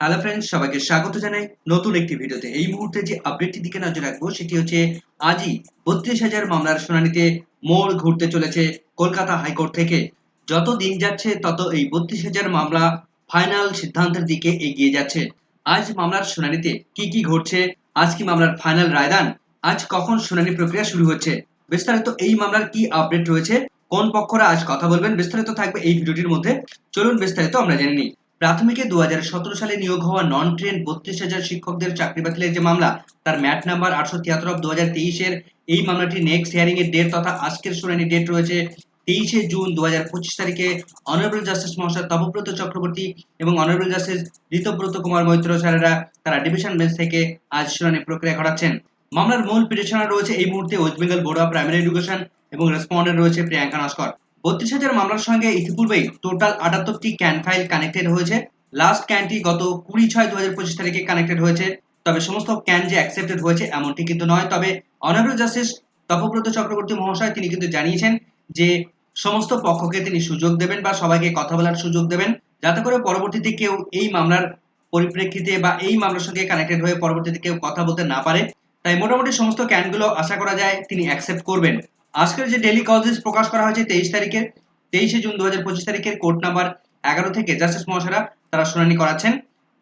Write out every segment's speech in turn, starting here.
Hello friends সবাইকে স্বাগত জানাই নতুন একটি ভিডিওতে। এই মুহূর্তে যে আপডেটটি দিকে নজর রাখব, সেটি হচ্ছে আজই বত্রিশ হাজার মামলার শুনানিতে মোড় ঘুরতে চলেছে কলকাতা হাইকোর্ট থেকে। যত দিন যাচ্ছে, তত এই বত্রিশ হাজার মামলা ফাইনাল সিদ্ধান্তের দিকে এগিয়ে যাচ্ছে। আজ মামলার শুনানিতে কি কি ঘটছে? আজ কি মামলার ফাইনাল রায়দান? আজ কখন শুনানি প্রক্রিয়া শুরু হচ্ছে? বিস্তারিত এই মামলার কি আপডেট রয়েছে? কোন পক্ষরা আজ কথা বলবেন? বিস্তারিত থাকবে এই ভিডিওটির মধ্যে। চলুন বিস্তারিত আমরা জেনে নিই। প্রাথমিকে দু হাজার সতেরো সালে নিয়োগ হওয়া নন ট্রেন বত্রিশ হাজার শিক্ষকদের চাকরি বাতিলের যে মামলা, তার ম্যাট নাম্বার আটশো তিয়াত্তর অফ দু হাজার তেইশের এই মামলাটি নেক্সট হিয়ারিং এর ডেট তথা আজকের শুনানি ডেট রয়েছে তেইশে জুন দু হাজার পঁচিশ তারিখে। অনারেবল জাস্টিস মহাশয় তপব্রত চক্রবর্তী এবং অনারেবল জাস্টিস ঋতব্রত কুমার মৈত্র স্যারেরা তারা ডিভিশন বেঞ্চ থেকে আজ শুনানি প্রক্রিয়া ঘটাচ্ছেন। মামলার মূল পিটিশনার রয়েছে এই মুহূর্তে West Bengal Board of Primary Education এবং রেসপন্ডেন্ট রয়েছে প্রিয়াঙ্কা নস্কর। বত্রিশ হাজার মামলার সঙ্গে ইতিপূর্বেই টোটাল আটাত্তরটি ক্যান ফাইল কানেক্টেড হয়েছে। লাস্ট ক্যানটি গত কুড়ি ছয় দু হাজার পঁচিশ তারিখে কানেক্টেড হয়েছে। তবে সমস্ত ক্যান যে অ্যাকসেপ্টেড হয়েছে এমনটি কিন্তু নয়। তবে অনারেবল জাস্টিস তপব্রত চক্রবর্তী মহাশয় তিনি কিন্তু জানিয়েছেন যে সমস্ত পক্ষকে তিনি সুযোগ দেবেন বা সবাইকে কথা বলার সুযোগ দেবেন। যাতে করে পরবর্তীতে কেউ এই মামলার পরিপ্রেক্ষিতে বা এই মামলার সঙ্গে কানেক্টেড হয়ে পরবর্তীতে কেউ কথা বলতে না পারে। তাই মোটামুটি সমস্ত ক্যানগুলো আশা করা যায় তিনি অ্যাকসেপ্ট করবেন। আজকের যে ডেলি কজেস প্রকাশ করা হয়েছে তেইশ তারিখের, তেইশে জুন দু হাজার পঁচিশ তারিখের কোর্ট নাম্বার এগারো থেকে জাস্টিস মহাশয়রা তারা শুনানি করাচ্ছেন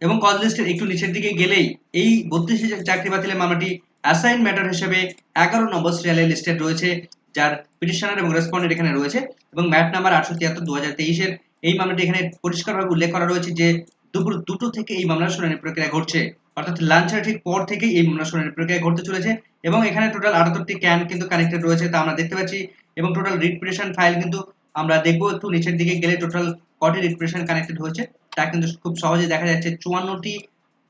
এবং কজ লিস্টের একটু নিচের দিকে গেলেই এই বত্রিশ চাকরি বাতিলের মামলাটি অ্যাসাইন ম্যাটার হিসেবে এগারো নম্বর সিরিয়ালে লিস্টেড রয়েছে, যার পিটিশনার এবং রেসপন্ডেন্ট এখানে রয়েছে এবং ম্যাট নাম্বার আটশো তিয়াত্তর দু হাজার তেইশের এই মামলাটি এখানে পরিষ্কারভাবে উল্লেখ করা রয়েছে যে দুপুর দুটো থেকে এই মামলার শুনানি প্রক্রিয়া ঘটছে। অর্থাৎ লাঞ্চের ঠিক পর থেকেই এই মামলা শুনানি প্রক্রিয়া ঘটতে চলেছে এবং এখানে টোটাল আটাত্তরটি ক্যান কিন্তু কানেক্টেড রয়েছে, তা আমরা দেখতে পাচ্ছি। এবং টোটাল রিপ্রেশন ফাইল কিন্তু আমরা দেখব একটু নিচের দিকে গেলে টোটাল কটি রিপ্রেশন কানেক্টেড হয়েছে, তা কিন্তু খুব সহজে দেখা যাচ্ছে চুয়ান্নটি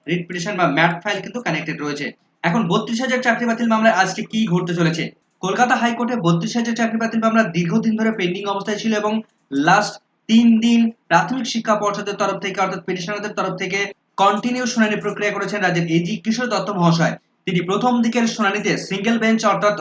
রিপ্রেশন বা ম্যাট ফাইল কিন্তু কানেক্টেড রয়েছে। এখন বত্রিশ হাজার চাকরি বাতিল মামলায় আজকে কি ঘটতে চলেছে? কলকাতা হাইকোর্টে বত্রিশ হাজার চাকরি বাতিল মামলা দীর্ঘদিন ধরে পেন্ডিং অবস্থায় ছিল এবং লাস্ট তিন দিন প্রাথমিক শিক্ষা পর্ষদের তরফ থেকে, অর্থাৎ পিটিশনারদের তরফ থেকে কন্টিনিউ শুনানি প্রক্রিয়া করেছেন রাজ্যের এজি কিশোর দত্ত মহাশয়। তিনি প্রথম দিকের শুনানিতে সিঙ্গেল বেঞ্চ অর্থাৎ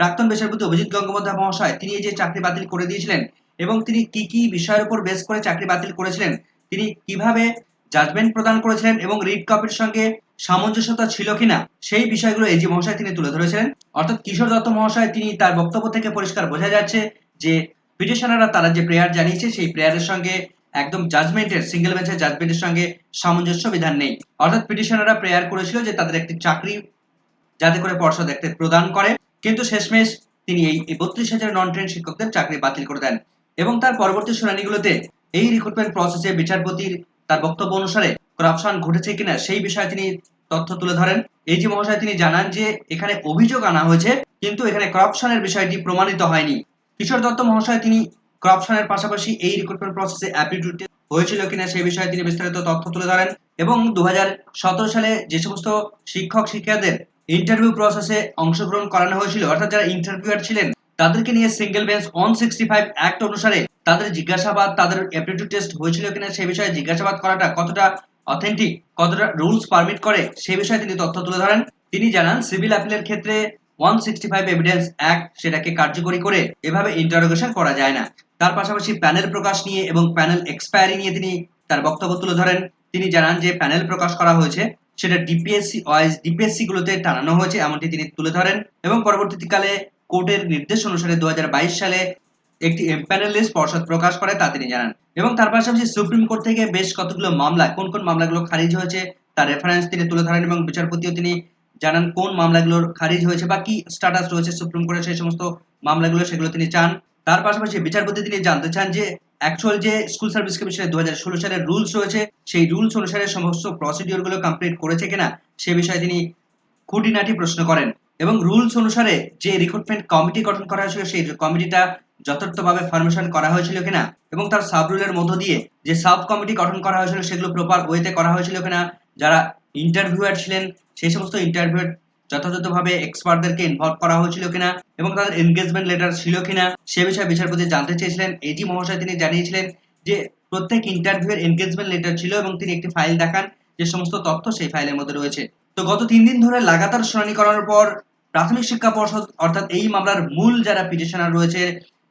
প্রাক্তন বিচারপতি অভিজিৎ গঙ্গোপাধ্যায় মহাশয়, তিনি যে চাকরি বাতিল করে দিয়েছিলেন এবং তিনি কি কি বিষয়ের উপর বেস করে চাকরি বাতিল করেছিলেন, তিনি কীভাবে জাজমেন্ট প্রদান করেছিলেন এবং রিড কপির সঙ্গে সামঞ্জস্যতা ছিল কিনা, সেই বিষয়গুলো এজি মহাশয় তিনি তুলে ধরেছিলেন। অর্থাৎ কিশোর দত্ত মহাশয়, তিনি তার বক্তব্য থেকে পরিষ্কার বোঝা যাচ্ছে যে পিটিশনাররা তারা যে প্রেয়ার জানিয়েছে, সেই প্রেয়ারের সঙ্গে একদম জাজমেন্টের সিঙ্গেল বেঞ্চের জাজমেন্টের সঙ্গে সামঞ্জস্য বিধান নেই। অর্থাৎ পিটিশনাররা প্রেয়ার করেছিল যে তাদের একটি চাকরি যাতে করে পর্ষদ একটি প্রদান করে। কিন্তু শেষমেশ তিনি এই বত্রিশ হাজার নন ট্রেন শিক্ষকদের চাকরি বাতিল করে দেন। এবং তার পরবর্তী শুনানিগুলোতে এই রিক্রুটমেন্ট প্রসেসে বিচারপতির তার বক্তব্য অনুসারে করাপশন ঘটেছে কিনা সেই বিষয়ে তিনি তথ্য তুলে ধরেন। এই যে মহাশয় তিনি জানান যে এখানে অভিযোগ আনা হয়েছে, কিন্তু এখানে করাপশনের বিষয়টি প্রমাণিত হয়নি। কিশোর দত্ত মহাশয় তিনি করাপশনের পাশাপাশি এই রিক্রুটমেন্ট প্রসেসে অ্যাপটিটিউড হয়েছিল কিনা সেই বিষয়ে তিনি বিস্তারিত তথ্য তুলে ধরেন। এবং দু হাজার সতেরো সালে যে সমস্ত শিক্ষক শিক্ষিকাদের ইন্টারভিউ প্রসেসে অংশগ্রহণ করানো হয়েছিল। অর্থাৎ যারা ইন্টারভিউয়ার ছিলেন, তাদেরকে নিয়ে single bench one sixty five act অনুসারে তাদের জিজ্ঞাসাবাদ, তাদের অ্যাপটিটিউড টেস্ট হয়েছিল কিনা সেই বিষয়ে জিজ্ঞাসাবাদ করাটা কতটা অথেন্টিক কতটা রুলস পারমিট করে সে বিষয়ে তিনি তথ্য তুলে ধরেন। তিনি জানান সিভিল আপিলের ক্ষেত্রে one sixty five evidence act সেটাকে কার্যকরী করে এভাবে ইন্টারোগেশন করা যায় না। তার পাশাপাশি প্যানেল প্রকাশ নিয়ে এবং প্যানেল এক্সপায়ারি নিয়ে তিনি তার বক্তব্য তুলে ধরেন। তিনি জানান যে প্যানেল প্রকাশ করা হয়েছে সেটা ডিপিএসসি ওয়াইজ ডিপিএসসি গুলোতে টানানো হয়েছে, এমনটি তিনি তুলে ধরেন। এবং পরবর্তীকালে কোর্টের নির্দেশ অনুসারে দুই হাজার বাইশ সালে একটি প্যানেল লিস্ট পর্ষদ প্রকাশ করে, তা তিনি জানান। এবং তার পাশাপাশি সুপ্রিম কোর্ট থেকে বেশ কতগুলো মামলা, কোন কোন মামলাগুলো খারিজ হয়েছে, তার রেফারেন্স তিনি তুলে ধরেন এবং বিচারপতিও তিনি জানান কোন মামলাগুলোর খারিজ হয়েছে বা কি স্ট্যাটাস রয়েছে সুপ্রিম কোর্টের সেই সমস্ত মামলাগুলো, সেগুলো তিনি চান। তার পাশাপাশি বিচারপতি তিনি জানতে চান যে অ্যাকচুয়াল যে স্কুল সার্ভিস কমিশনের দু হাজার ষোলো সালের রুলস রয়েছে, সেই রুলস অনুসারে সমস্ত প্রসিডিওরগুলো কমপ্লিট করেছে কিনা, সে বিষয়ে তিনি খুঁটিনাটি প্রশ্ন করেন। এবং রুলস অনুসারে যে রিক্রুটমেন্ট কমিটি গঠন করা হয়েছিল, সেই কমিটিটা যথার্থভাবে ফরমেশন করা হয়েছিল কিনা, এবং তার সাব রুলের মধ্য দিয়ে যে সাব কমিটি গঠন করা হয়েছিল, সেগুলো প্রপার ওয়েতে করা হয়েছিল কিনা, যারা ইন্টারভিউয়ার ছিলেন, সেই সমস্ত ইন্টারভিউয়ার যথাযথভাবে এক্সপার্টদেরকে ইনভলভ করা হয়েছিল কিনা এবং তাদের এনগেজমেন্ট লেটার ছিল কিনা সে বিষয়ে বিচারপতি জানতে চেয়েছিলেন। এজি মহাশয় তিনি জানিয়েছিলেন যে, প্রত্যেক ইন্টারভিউয়ের এনগেজমেন্ট লেটার ছিল এবং তিনি একটি ফাইল দেখান, যে সমস্ত তথ্য সেই ফাইলের মধ্যে রয়েছে। তো গত তিন দিন ধরে লাগাতার শুনানি করার পর প্রাথমিক শিক্ষা পর্ষদ, অর্থাৎ এই মামলার মূল যারা পিটিশনার রয়েছে,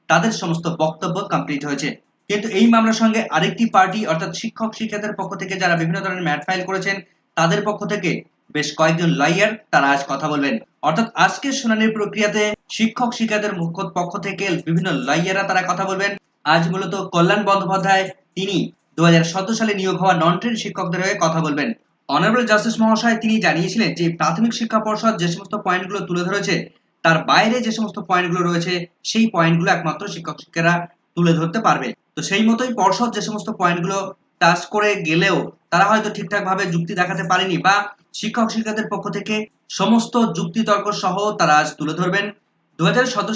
তাদের সমস্ত বক্তব্য কমপ্লিট হয়েছে। কিন্তু এই মামলার সঙ্গে আরেকটি পার্টি, অর্থাৎ শিক্ষক শিক্ষার্থীদের পক্ষ থেকে যারা বিভিন্ন ধরনের ম্যাট ফাইল করেছেন, তাদের পক্ষ থেকে বেশ কয়েকজন লয়ার তারা আজ কথা বলবেন। অর্থাৎ আজকের শুনানির প্রক্রিয়াতে শিক্ষক শিক্ষার্থীদের মুখ্য পক্ষ থেকে বিভিন্ন লয়াররা তারা কথা বলবেন। আজ মূলত কল্যাণ বন্দ্যোপাধ্যায়, তিনি দু সালে নিয়োগ হওয়া নন ট্রেন শিক্ষকদের হয়ে কথা বলবেন। অনারেবল জাস্টিস মহাশয় তিনি জানিয়েছিলেন যে, প্রাথমিক শিক্ষা পর্ষদ যে সমস্ত পয়েন্টগুলো তুলে ধরেছে, তার বাইরে যে সমস্ত পয়েন্টগুলো রয়েছে, সেই পয়েন্টগুলো একমাত্র শিক্ষক শিক্ষারা তুলে ধরতে পারবে। তো সেই মতোই পর্ষদ যে সমস্ত পয়েন্টগুলো টাচ করে গেলেও তারা হয়তো ঠিকঠাক ভাবে যুক্তি দেখাতে পারেনি বা শিক্ষক শিক্ষার্থীদের পক্ষ থেকে সমস্ত যুক্তি তর্ক সহ তারা আজ তুলে ধরবেন। দু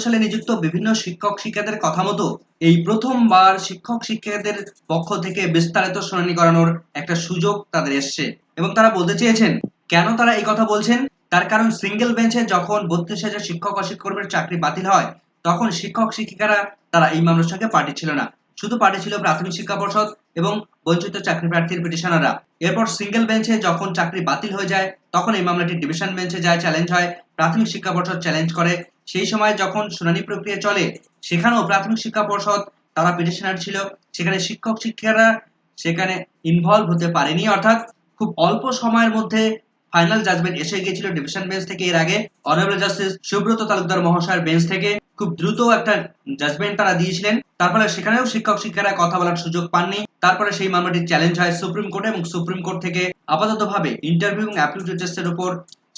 সালে নিযুক্ত বিভিন্ন শিক্ষক শিক্ষার্থীদের কথা মতো এই প্রথমবার শিক্ষক শিক্ষার্থীদের পক্ষ থেকে বিস্তারিত শুনানি করানোর একটা সুযোগ তাদের এসছে এবং তারা বলতে চেয়েছেন, কেন তারা এই কথা বলছেন? তার কারণ সিঙ্গেল বেঞ্চে যখন বত্রিশ হাজার শিক্ষক অশিক্ষকর্মীর চাকরি বাতিল হয়, তখন শিক্ষক শিক্ষিকারা তারা এই মামলার সঙ্গে পার্টি ছিল না। শুধু পার্টি ছিল প্রাথমিক শিক্ষা পর্ষদ এবং বঞ্চিত চাকরি প্রার্থীর পিটিশনাররা। এরপর সিঙ্গেল বেঞ্চে যখন চাকরি বাতিল হয়ে যায়, তখন এই মামলাটি ডিভিশন বেঞ্চে যায়, চ্যালেঞ্জ হয়, প্রাথমিক শিক্ষা পর্ষদ চ্যালেঞ্জ করে। সেই সময় যখন শুনানি প্রক্রিয়া চলে, সেখানেও প্রাথমিক শিক্ষা পর্ষদ, তারা পিটিশনার ছিল। সেখানে শিক্ষক শিক্ষিকারা সেখানে ইনভলভ হতে পারেনি। অর্থাৎ খুব অল্প সময়ের মধ্যে ফাইনাল জাজমেন্ট এসে গিয়েছিল ডিভিশন বেঞ্চ থেকে। এর আগে অনারেবল জাস্টিস সুব্রত তালুকদার মহাশয়ের বেঞ্চ থেকে। খুব দ্রুত একটা জাজমেন্ট তারা দিয়েছিলেন। তারপরে সেখানেও শিক্ষক শিক্ষারা কথা বলার সুযোগ পাননি। তারপরে সেই মামলাটি চ্যালেঞ্জ হয় সুপ্রিম কোর্টে এবং সুপ্রিম কোর্ট থেকে আপাতত ভাবে ইন্টারভিউ এবং অ্যাপিলিউট টেস্টের উপর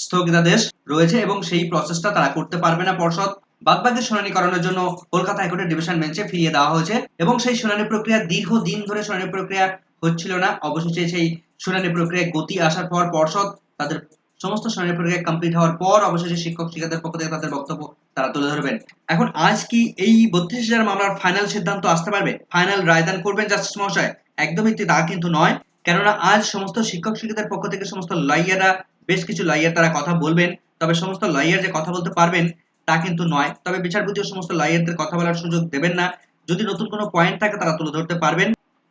স্থগিতাদেশ রয়েছে এবং সেই প্রসেসটা তারা করতে পারবে না পর্ষদ। বাদবাকি শুনানি করানোর জন্য কলকাতা হাইকোর্টের ডিভিশন বেঞ্চে ফিরিয়ে দেওয়া হয়েছে এবং সেই শুনানি প্রক্রিয়া দীর্ঘ দিন ধরে শুনানি প্রক্রিয়া হচ্ছিল না। অবশেষে সেই শুনানি প্রক্রিয়ায় গতি আসার পর পর্ষদ তাদের সমস্ত শুনানি প্রক্রিয়া কমপ্লিট হওয়ার পর অবশেষে শিক্ষক শিক্ষকদের পক্ষ থেকে তাদের বক্তব্য তারা তুলে ধরবেন। এখন আজ কি এই বত্রিশ হাজার মামলার ফাইনাল সিদ্ধান্ত আসতে পারবে? ফাইনাল রায়দান করবেন জাস্টিস মহাশয়? একদমই তা কিন্তু নয়। কেননা আজ সমস্ত শিক্ষক শিক্ষকদের পক্ষ থেকে সমস্ত লয়াররা বেশ কিছু লয়ার তারা কথা বলবেন, তবে সমস্ত লয়ার যে কথা বলতে পারবেন, তা কিন্তু নয়। তবে বিচারপতিও সমস্ত লয়ারদের কথা বলার সুযোগ দেবেন না। যদি নতুন কোনো পয়েন্ট থাকে, তারা তুলে ধরতে পারবেন।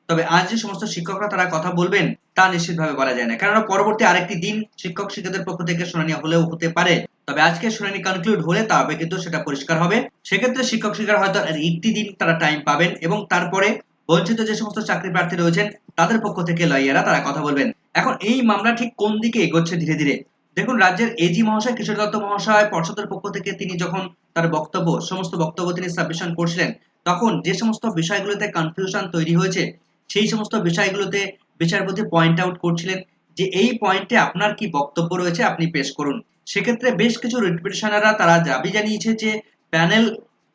তবে আজ যে সমস্ত শিক্ষকরা তারা কথা বলবেন, তা নিশ্চিতভাবে বলা যায় না। কেননা পরবর্তী আরেকটি দিন শিক্ষক শিক্ষকদের পক্ষ থেকে শুনানি হলেও হতে পারে। তবে আজকে শুনানি কনক্লুড হলে তবে কিন্তু সেটা পরিষ্কার হবে। সেক্ষেত্রে শিক্ষক শিক্ষার হয়তো একটি দিন তারা টাইম পাবেন এবং তারপরে বঞ্চিত যে সমস্ত চাকরি প্রার্থী রয়েছেন, তাদের পক্ষ থেকে লয়াররা তারা কথা বলবেন। এখন এই মামলা ঠিক কোন দিকে এগোচ্ছে ধীরে ধীরে? দেখুন, রাজ্যের এজি মহাশয়, কিশোর দত্ত মহাশয়, পর্ষদের পক্ষ থেকে তিনি যখন তার বক্তব্য, সমস্ত বক্তব্য তিনি সাবমিশন করছিলেন, তখন যে সমস্ত বিষয়গুলোতে কনফিউশন তৈরি হয়েছে, সেই সমস্ত বিষয়গুলোতে বিচারপতি পয়েন্ট আউট করছিলেন যে এই পয়েন্টে আপনার কি বক্তব্য রয়েছে আপনি পেশ করুন। সেক্ষেত্রে বেশ কিছু রিপিটিশনাররা তারা দাবি জানিয়েছে যে প্যানেল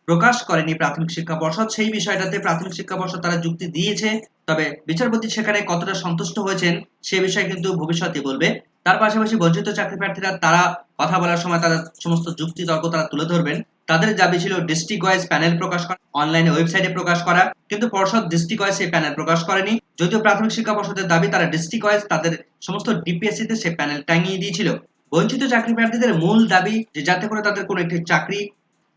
প্রকাশ করেনি প্রাথমিক শিক্ষা পর্ষদ। সেই বিষয়টাতে প্রাথমিক শিক্ষা পর্ষদ তারা যুক্তি দিয়েছে। তবে বিচারপতি সেখানে কতটা সন্তুষ্ট হয়েছেন সে বিষয়ে কিন্তু ভবিষ্যতে বলবে। তার পাশাপাশি বঞ্চিত চাকরি প্রার্থীরা তারা কথা বলার সময় তারা সমস্ত যুক্তি তর্ক তারা তুলে ধরবেন। তাদের দাবি ছিল ডিস্ট্রিক্ট ওয়াইজ প্যানেল প্রকাশ করা অনলাইনে ওয়েবসাইটে প্রকাশ করা। কিন্তু পর্ষদ ডিস্ট্রিক্ট ওয়াইজ সেই প্যানেল প্রকাশ করেনি। যদিও প্রাথমিক শিক্ষা পর্ষদের দাবি তারা ডিস্ট্রিক্ট ওয়াইজ তাদের সমস্ত ডিপিএসসি তে সেই প্যানেল টাঙিয়ে দিয়েছিল। বঞ্চিত চাকরি প্রার্থীদের মূল দাবি যে যাতে করে তাদের কোনো একটি চাকরি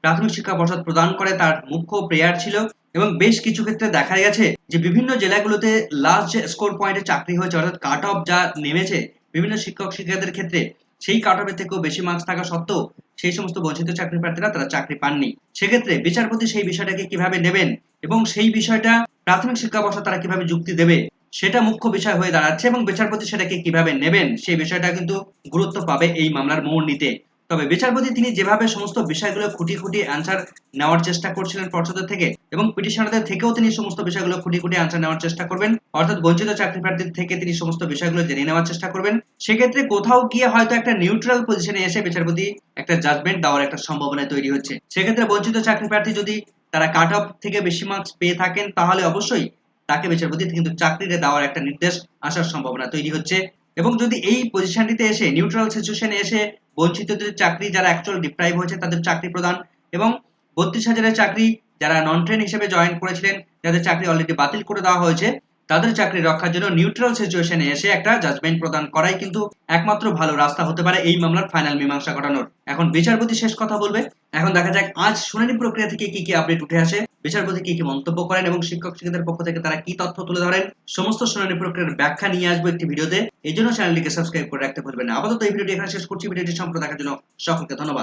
প্রাথমিক শিক্ষা পর্ষদ প্রদান করে তার মুখ্য প্রেয়ার ছিল এবং বেশ কিছু ক্ষেত্রে দেখা গেছে যে বিভিন্ন জেলাগুলোতে লাস্ট যে স্কোর পয়েন্টে চাকরি হয়েছে, অর্থাৎ কাট অফ যা নেমেছে বিভিন্ন শিক্ষক শিক্ষকদের ক্ষেত্রে, সেই কাট অফের থেকেও বেশি মার্কস থাকা সত্ত্বেও সেই সমস্ত বঞ্চিত চাকরি প্রার্থীরা তারা চাকরি পাননি। সেক্ষেত্রে বিচারপতি সেই বিষয়টাকে কীভাবে নেবেন এবং সেই বিষয়টা প্রাথমিক শিক্ষা পর্ষদ তারা কীভাবে যুক্তি দেবে? সেটা মুখ্য বিষয় হয়ে দাঁড়াচ্ছে এবং বিচারপতি সেটাকে কীভাবে নেবেন সেই বিষয়টা কিন্তু গুরুত্ব পাবে এই মামলার মোড় নিতে। তবে বিচারপতি তিনি যেভাবে সমস্ত বিষয়গুলো খুঁটি খুঁটি আনসার নেওয়ার চেষ্টা করছিলেন পর্ষদের থেকে এবং পিটিশনারদের থেকেও তিনি সমস্ত বিষয়গুলো খুঁটি খুঁটি আনসার নেওয়ার চেষ্টা করবেন, অর্থাৎ বঞ্চিত চাকরি প্রার্থীর থেকে তিনি সমস্ত বিষয়গুলো জেনে নেওয়ার চেষ্টা করবেন, সেক্ষেত্রে কোথাও গিয়ে হয়তো একটা নিউট্রাল পজিশনে এসে বিচারপতি একটা জাজমেন্ট দেওয়ার একটা সম্ভাবনা তৈরি হচ্ছে। সেক্ষেত্রে বঞ্চিত চাকরি প্রার্থী যদি তারা কাট অফ থেকে বেশি মার্কস পেয়ে থাকেন, তাহলে অবশ্যই তাকে বিচারপতি কিন্তু চাকরিতে দেওয়ার একটা নির্দেশ আসার সম্ভাবনা তৈরি হচ্ছে। এবং যদি এই পজিশনটিতে এসে নিউট্রাল সিচুয়েশনে এসে বঞ্চিতদের চাকরি, যারা অ্যাকচুয়াল ডিপ্রাইভ হয়েছে তাদের চাকরি প্রদান এবং বত্রিশ হাজারের চাকরি, যারা নন ট্রেন হিসেবে জয়েন করেছিলেন যাদের চাকরি অলরেডি বাতিল করে দেওয়া হয়েছে। তাদের চাকরি রক্ষার জন্য নিউট্রাল সিচুয়েশনে এসে একটা জাজমেন্ট প্রদান করাই কিন্তু একমাত্র ভালো রাস্তা হতে পারে এই মামলার ফাইনাল মীমাংসা ঘটানোর। এখন বিচারপতি শেষ কথা বলবে। এখন দেখা যাক, আজ শুনানি প্রক্রিয়া থেকে কি কি আপডেট উঠে আসে। বিচারপতি কি কি মন্তব্য করেন এবং শিক্ষক শিক্ষকদের পক্ষ থেকে তারা কি তথ্য তুলে ধরেন? সমস্ত শুনানি প্রক্রিয়ার ব্যাখ্যা নিয়ে আসব একটি ভিডিওতে। এই জন্য চ্যানেলটিকে সাবস্ক্রাইব করে রাখতে ভুলবেন না। আপাতত এই ভিডিওটি এখানে শেষ করছি। ভিডিওটি সম্পর্কে দেখার জন্য সকলকে ধন্যবাদ।